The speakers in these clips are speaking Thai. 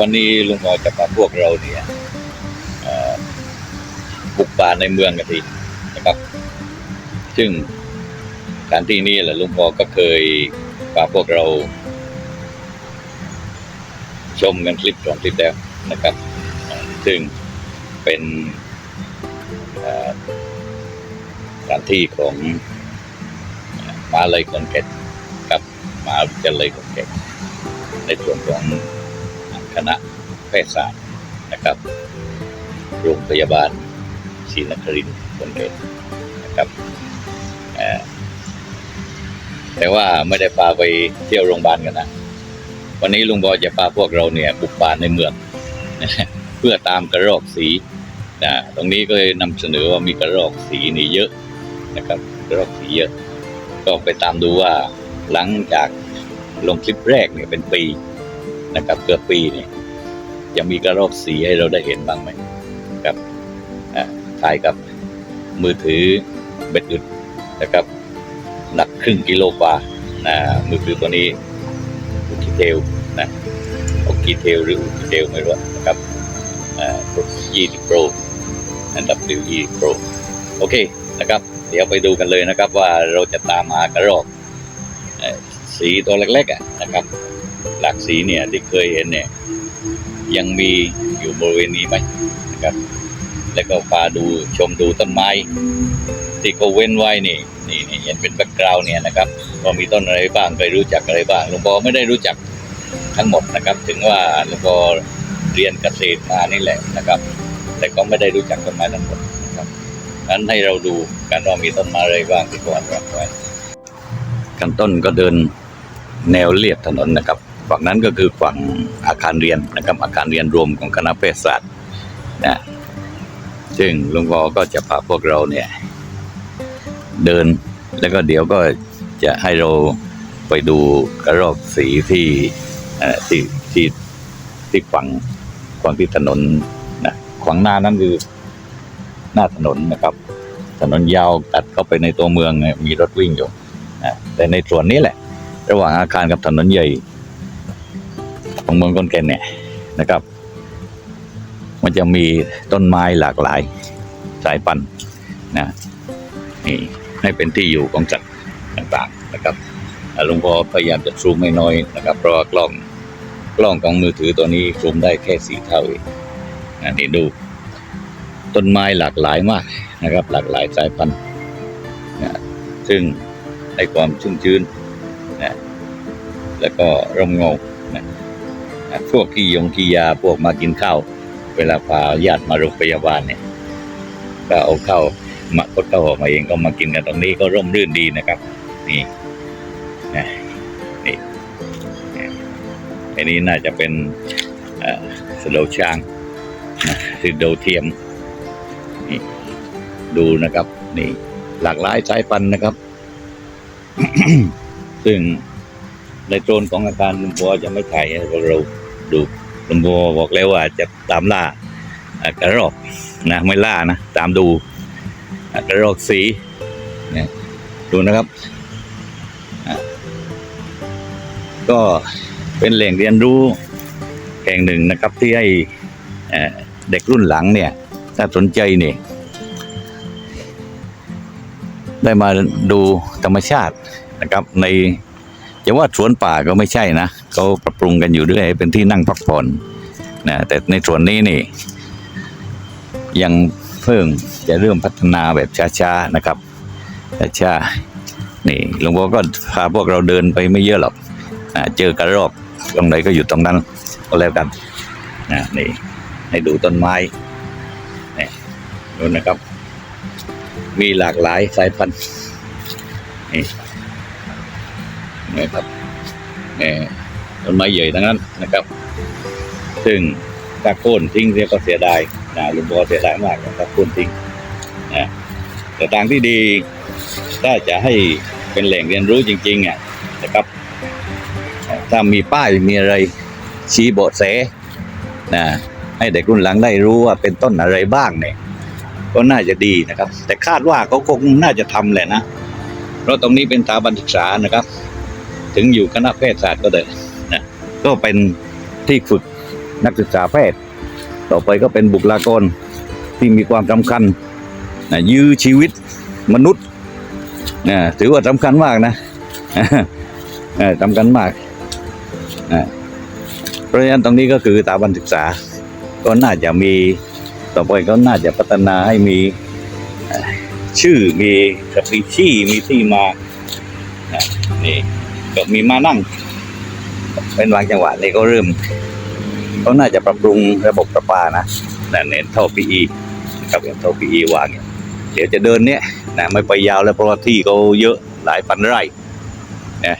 วันนี้ลุงหมอจะพาพวกเราเนี่ยบุกป่าในเมืองกันทีนะครับ ซึ่งสถานที่นี้แหละลุงพอก็เคยพาพวกเรา ชมกันคลิปสองคลิปแล้วนะครับ ซึ่งเป็นสถานที่ของเอ่อมาเลยคนเก็ตกับมาวิทยาลัยคนเก็ตในส่วนของ คณะแพทยศาสตร์นะครับ โรงพยาบาลศรีนครินทร์คนเก็ตนะครับแต่ว่าไม่ได้พาไปเที่ยวโรงพยาบาลกันนะ วันนี้ลุงบอยจะพาพวกเราเนี่ยบุกป่าในเมืองเพื่อตามกระรอกสีนะตรงนี้ก็เลยนำเสนอว่ามีกระรอกสีนี่เยอะนะครับกระรอกสีเยอะ ก็ไปตามดูว่าหลังจากลงคลิปแรกเนี่ยเป็นปี นะครับ เกือบปีเนี่ยจะมีกระรอกสีให้เราได้เห็นบ้างไหมครับอ่าถ่ายกับมือถือเบ็ดอึดนะครับ หนักครึ่งกิโลกว่านะมือถือตัวนี้อุกิเทลนะอุกิเทลหรืออุกิเทลไม่รู้นะครับอ่ายี่สิบโปรอันดับดิวยี่โปรโอเคนะครับ เดี๋ยวไปดูกันเลยนะครับว่าเราจะตามหากระรอกสีตัวเล็กๆอะนะครับ หลากสีเนี่ยที่เคยเห็นเนี่ยยังมีอยู่บริเวณนี้ไหมนะครับ แล้วก็พาดูชมดูต้นไม้ ที่เขาเว้นไว้นี่นี่นี่เห็นเป็นแบ็กกราวน์เนี่ยนะครับว่ามีต้นอะไรบ้างเคยรู้จักอะไรบ้างหลวงพ่อไม่ได้รู้จักทั้งหมดนะครับ ถึงว่าหลวงพ่อเรียนเกษตรมานี่แหละนะครับ แต่ก็ไม่ได้รู้จักต้นไม้ทั้งหมดนะครับงั้นให้เราดูกันว่ามีต้นไม้อะไรบ้างที่ก่อนรักไว้กันต้นก็เดินแนวเลียบถนนนะครับ ฝั่งนั้นก็คือฝั่งอาคารเรียนนะครับ อาคารเรียนรวมของคณะแพทยศาสตร์นะซึ่งลวงพอก็จะพาพวกเราเนี่ย เดินแล้วก็เดี๋ยวก็จะให้เราไปดูกระรอกสีที่ที่ที่ที่ฝั่งฝั่งที่ถนนนะขวางหน้านั่นคือหน้าถนนนะครับ ถนนยาวตัดเข้าไปในตัวเมืองมีรถวิ่งอยู่นะแต่ในส่วนนี้แหละ ระหว่างอาคารกับถนนใหญ่ ของเมืองก้นแก่นเนี่ยนะครับ มันจะมีต้นไม้หลากหลายสายพันธุ์นะนี่ให้เป็นที่อยู่ของสัตว์ต่างๆนะครับหลวงพ่อพยายามจะซูมไม่น้อยนะครับ เพราะว่ากล้องกล้องของมือถือตัวนี้ซูมได้แค่สีเท่าเองนะนี่ดูต้นไม้หลากหลายมากนะครับ หลากหลายสายพันธุ์นะซึ่งให้ความชุ่มชื้นนะแล้วก็ร่มเงานะ พวกขี้ยงขี้ยาพวกมากินข้าว เวลาพาญาติมาโรงพยาบาลเนี่ย ก็เอาเข้ามาคดเข้าออกมาเองก็มากินกันตรงนี้ก็ร่มรื่นดีนะครับ นี่นะนี่อันนี้น่าจะเป็นสโลช้างนะคือโดเทียมนี่ดูนะครับ นี่ หลากหลายสายพันธุ์นะครับ ซึ่งในโซนของอาการลุงบัวจะไม่ถ่ายเรา ดูลุงบัวบอกแล้วว่าจะตามล่ากระรอกนะไม่ล่านะ ตามดูกระรอกสีเนี่ยดูนะครับ ก็เป็นแหล่งเรียนรู้แห่งหนึ่งนะครับที่ให้เอ่อเด็กรุ่นหลังเนี่ย ถ้าสนใจเนี่ยได้มาดูธรรมชาตินะครับใน จะว่าสวนป่าก็ไม่ใช่นะเขาปรับปรุงกันอยู่เรื่อยเป็นที่นั่งพักผ่อนนะแต่ในส่วนนี้นี่ ยังเพิ่งจะเริ่มพัฒนาแบบช้าๆนะครับช้าๆนี่หลวงพ่อก็พาพวกเราเดินไปไม่เยอะหรอกอ่าเจอกระรอกตรงไหนก็อยู่ตรงนั้นก็แล้วกันนะนี่ให้ดูต้นไม้นี่ดูนะครับ มีหลากหลายสายพันธุ์นี่ นะครับนี่ต้นไม้ใหญ่ทั้งนั้นนะครับ ซึ่งถ้าโค่นทิ้งเสียก็เสียดายนะลุงบอกเสียดายมากนะครับโค่นทิ้งนะแต่ทางที่ดีถ้าจะให้เป็นแหล่งเรียนรู้จริงๆอะนะครับ ถ้ามีป้ายมีอะไรชี้เบาะแสนะให้เด็กรุ่นหลังได้รู้ว่าเป็นต้นอะไรบ้างเนี่ยก็น่าจะดีนะครับ แต่คาดว่าเขาคงน่าจะทำแหละนะเพราะตรงนี้เป็นสถาบันศึกษานะครับ ถึงอยู่คณะแพทยศาสตร์ก็เถอะนะก็เป็นที่ฝึกนักศึกษาแพทย์ ต่อไปก็เป็นบุคลากรที่มีความสำคัญนะยื้อชีวิตมนุษย์นะถือว่าสำคัญมากนะสำคัญมากนะเพราะฉะนั้นตรงนี้ก็คือสถาบันศึกษา ก็น่าจะมีต่อไปก็น่าจะพัฒนาให้มีชื่อมีสปีชีส์มีที่มานี่ ก็มีมานั่ง เป็นบางจังหวะนี่ก็เริ่มเขาน่าจะปรับปรุงระบบประปานะนั่นเน้นท่อ PE นะครับอย่างท่อ PE วางเนี่ยเดี๋ยวจะเดินเนี้ยนะไม่ไปยาวแล้วเพราะว่าที่เขาเยอะหลายพันไร่นะ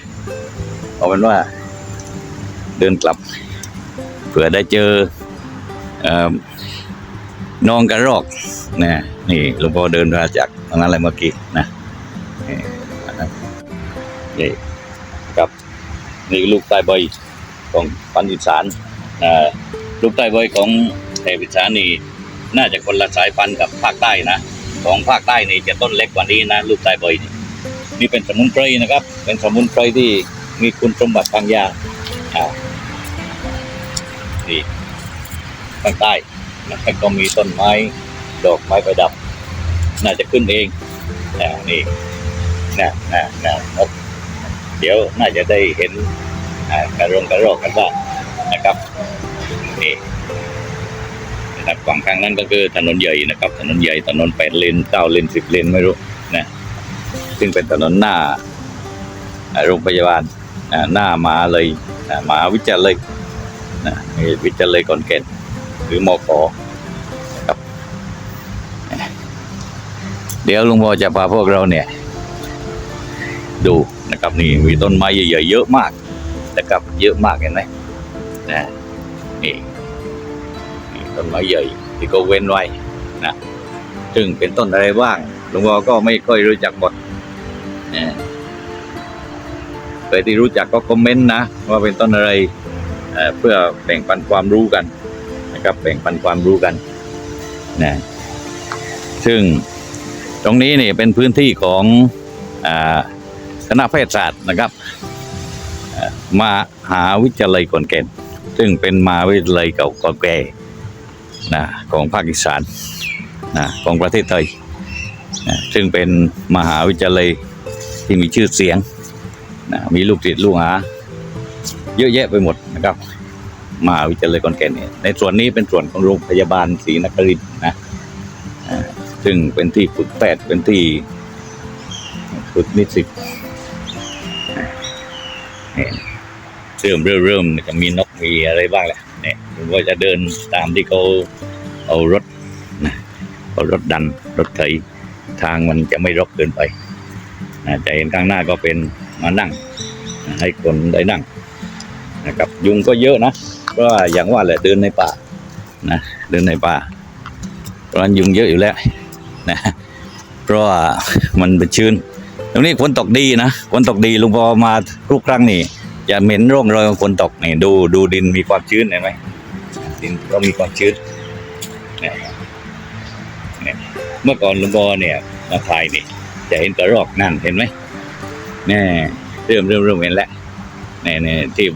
เอาเป็นว่า เดินกลับเผื่อได้เจอเอ่อน้องกระรอกนะนี่หลวงพ่อเดินมาจากตรงนั้นอะไรเมื่อกี้นะนี่นะครับนี่ครับ นี่ลูกใต้ใบของปันอิสานลูกใต้ใบของแถบอิสานนี่น่าจะคนละสายพันธุ์กับภาคใต้นะ ของภาคใต้นี่จะต้นเล็กกว่านี้นะลูกใต้ใบนี่นี่เป็นสมุนไพรนะครับ เป็นสมุนไพรที่มีคุณสมบัติทางยาอ่านี่ภาคใต้นะครับก็มีต้นไม้ดอกไม้ประดับ น่าจะขึ้นเองนะนี่นะนะนะแล้ว เดี๋ยวน่าจะได้เห็นอ่ากระรงกระรอกกันบ้างนะครับนี่นะครับฝั่งข้างนั้นก็คือถนนใหญ่นะครับ ถนนใหญ่ถนนแปดเลนเก้าเลนสิบเลนไม่รู้นะซึ่งเป็นถนนหน้าโรงพยาบาลหน้ามาเลยอ่ามาวิทยาลัยนะวิจัยเลยก่อนเกณฑ์หรือมอขอนะครับ เดี๋ยวลุงพ่อจะพาพวกเราเนี่ย ดู นะครับนี่มีต้นไม้ใหญ่ๆเยอะมากนะครับเยอะมากเห็นไหมนะนี่นต้นไม้ใหญ่ที่เขาเว้นไว้นะซึ่งเป็นต้นอะไรบ้างลุงพ่อก็ไม่ค่อยรู้จักหมดนะใครที่รู้จักก็คอมเมนต์นะว่าเป็นต้นอะไรเเพื่อแบ่งปันความรู้กันนะครับแบ่งปันความรู้กันนะซึ่งตรงนี้นี่เป็นพื้นที่ของอ่า คณะแพทยศาสตร์นะครับมหาวิทยาลัยขอนแก่น ซึ่งเป็นมหาวิทยาลัยเก่ากอนแก่นะของภาคอีสานนะของประเทศไทยนะซึ่งเป็นมหาวิทยาลัยที่มีชื่อเสียงนะมีลูกศิษย์ลูกหา เยอะแยะไปหมดนะครับมหาวิทยาลัยขอนแก่นเนี่ยในส่วนนี้เป็นส่วนของโรงพยาบาลศรีนครินทร์นะซึ่งเป็นที่ฝึกแพทย์เป็นที่ฝึกนิสิต เนี่ยเริ่มเริ่มเริ่มจะมีนกมีอะไรบ้างแหละเนี่ยผมก็จะเดินตามที่เขาเอารถนะเอารถดันรถไถทางมันจะไม่รกเกินไปนะจะเห็นข้างหน้าก็เป็นมานั่ง ให้คนได้นั่งนะครับ ยุงก็เยอะนะเพราะว่าอย่างว่าแหละเดินในป่านะเดินในป่าเพราะฉะนั้นยุงเยอะอยู่แล้วนะเพราะว่ามันเป็นชื้น ตรงนี้ฝนตกดีนะฝนตกดีลุงพอมาทุกครั้งนี่จะเหม็นร่องรอยของฝนตกนี่ดูดูดินมีความชื้นเห็นไหมดินก็มีความชื้นเนี่ยเมื่อก่อนลุงพอเนี่ย มาถ่ายนี่ จะเห็นกระรอกนั่นเห็นไหมแน่เริ่มเริ่มเริ่มเห็นแล้วเนี่ยเนี่ยที่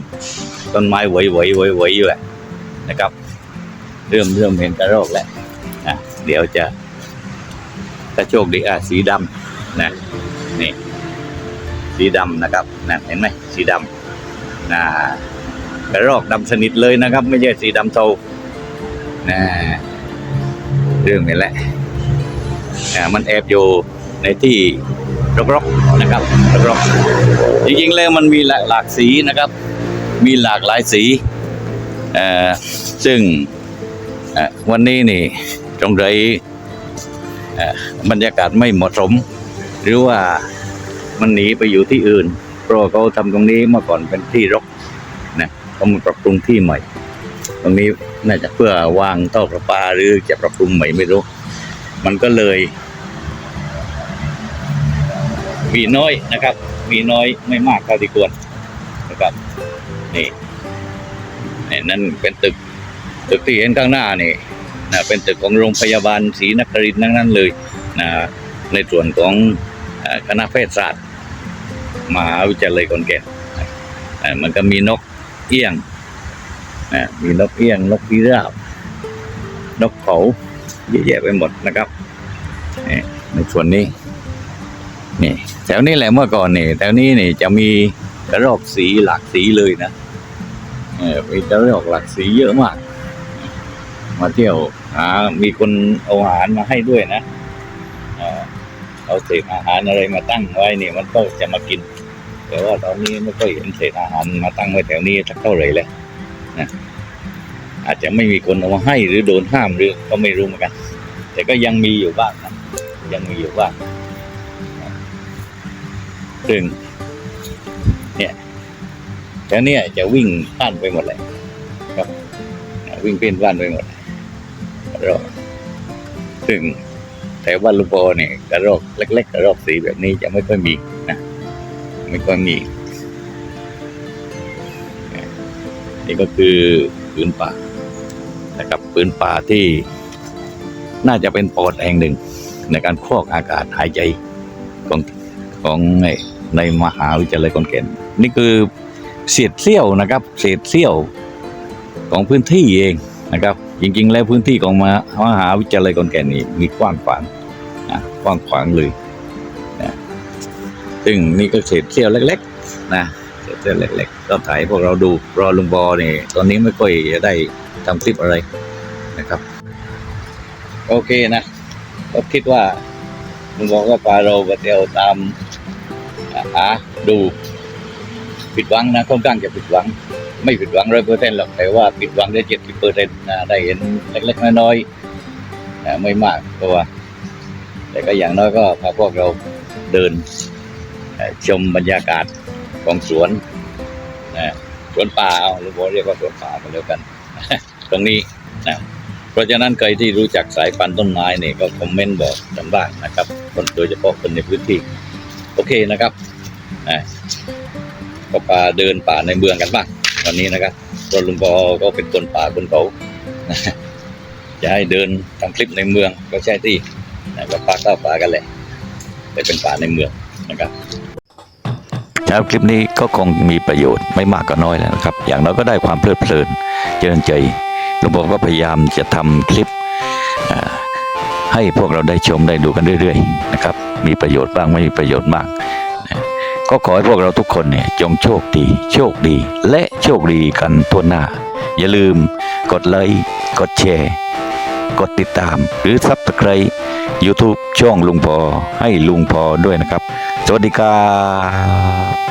ต้นไม้ไหวไหวไหวไหวอยู่แหละนะครับ เริ่มเริ่มเห็นกระรอกแล้วนะเดี๋ยวจะถ้าโชคดีอะสีดำนะ นี่ สีดำนะครับนั่นเห็นไหมสีดำนะกระรอกดำสนิทเลยนะครับ ไม่ใช่สีดำโทนะเริ่มเห็นแล้วอ่ามันแอบอยู่ในที่รกๆนะครับรกๆจริงๆแล้วมันมีหลากลากสีนะครับ มีหลากหลายสีเออซึ่งวันนี้นี่ตรงไหนบรรยากาศไม่เหมาะสม หรือว่ามันหนีไปอยู่ที่อื่น เพราะเขาทำตรงนี้เมื่อก่อนเป็นที่รกนะเขามาปรับปรุงที่ใหม่ ตรงนี้น่าจะเพื่อวางท่อประปาหรือจะปรับปรุงใหม่ไม่รู้ มันก็เลย มีน้อยนะครับ มีน้อยไม่มากเท่าที่ควรนะครับนี่นี่นั่นเป็นตึกตึกที่เห็นข้างหน้านี่นะเป็นตึกของโรงพยาบาลศรีนครินทร์นั้นเลยนะในส่วนของ คณะแพทยศาสตร์มหาวิทยาลัยขอนแก่นมันก็มีนกเอี้ยงมีนกเอี้ยง นกพิราบ นกเขาเยอะแยะไปหมดนะครับในส่วนนี้นี่แถวนี้แหละเมื่อก่อนนี่แถวนี้นี่จะมีกระรอกสีหลากสีเลยนะมีกระรอกหลากสีเยอะมาก มาเที่ยวหามีคนเอาอาหารมาให้ด้วยนะ เอาเศษอาหารอะไรมาตั้งไว้เนี่ยมันก็จะมากิน แต่ว่าตอนนี้ไม่ค่อยเห็นเศษอาหารมาตั้งไว้แถวนี้สักเท่าไหร่แล้วนะอาจจะไม่มีคนเอามาให้หรือโดนห้ามหรือก็ไม่รู้เหมือนกัน แต่ก็ยังมีอยู่บ้างนะยังมีอยู่บ้างซึ่งเนี่ยแถวเนี้ยจะวิ่งผ่านไปหมดเลยครับวิ่งเพ่นผ่านไปหมดรอกซึ่ง แต่ว่าลูกบอเนี่ยกระรอกเล็ก ๆกระรอกสีแบบนี้จะไม่ค่อยมีนะไม่ค่อยมี นี่ก็คือผืนป่านะครับผืนป่าที่น่าจะเป็นปอดแห่งหนึ่ง ในการครอกอากาศหายใจของของในในมหาวิทยาลัยขอนแก่นนี่คือเศษเสี้ยวนะครับ เศษเสี้ยวของพื้นที่เองนะครับ จริง ๆ แล้วพื้นที่ของมามหาวิทยาลัยขอนแก่นนี่มีกว้างขวางนะกว้างขวางเลยนะซึ่งนี่ก็เศษเสี้ยวเล็ก ๆ นะเศษเสี้ยวเล็ก ๆ ก็ถ่ายพวกเราดูรอลุงบอนี่ตอนนี้ไม่ค่อยจะได้ทำคลิปอะไรนะครับ โอเคนะก็คิดว่าลุงบอกว่าพาเราไปเที่ยวตามหาดูผิดหวังนะค่อนข้างจะผิดหวังไม่ผิดหวังร้อยเปอร์เซ็นต์หรอกแต่ว่าผิดหวังได้เจ็ดสิบเปอร์เซ็นต์นะได้เห็นเล็กๆน้อยๆไม่มากเพราะว่า แต่ก็อย่างน้อยก็พาพวกเราเดินชมบรรยากาศของสวนสวนป่าเอาลุงบอกเรียกว่าสวนป่ากันแล้วกัน ตรงนี้นะเพราะฉะนั้นใครที่รู้จักสายพันธุ์ต้นไม้เนี่ยก็คอมเมนต์บอกกันบ้างนะครับคนโดยเฉพาะคนในพื้นที่ โอเคนะครับนะก็ปาเดินป่าในเมืองกันบ้าง วันนี้นะครับเพราะลุงปอก็เป็นคนป่าคนเขาจะให้เดินทำคลิปในเมืองก็ใช่ที่นะก็ปาเข้าป่ากันแหละแต่เป็นป่าในเมืองนะครับครับคลิปนี้ก็คงมีประโยชน์ไม่มากก็น้อยแล้วนะครับ อย่างน้อยก็ได้ความเพลิดเพลินเจริญใจหลวงพ่อก็พยายามจะทำคลิปให้พวกเราได้ชมได้ดูกันเรื่อย ๆ นะครับ มีประโยชน์บ้างไม่มีประโยชน์บ้างนะ ก็ขอให้พวกเราทุกคนเนี่ยจงโชคดี โชคดี และโชคดีกันทั่วหน้า อย่าลืมกดไลค์กดแชร์กดติดตาม หรือซับสไคร b e YouTube ช่องลุงพอให้ลุงพอด้วยนะครับ สวัสดีครับ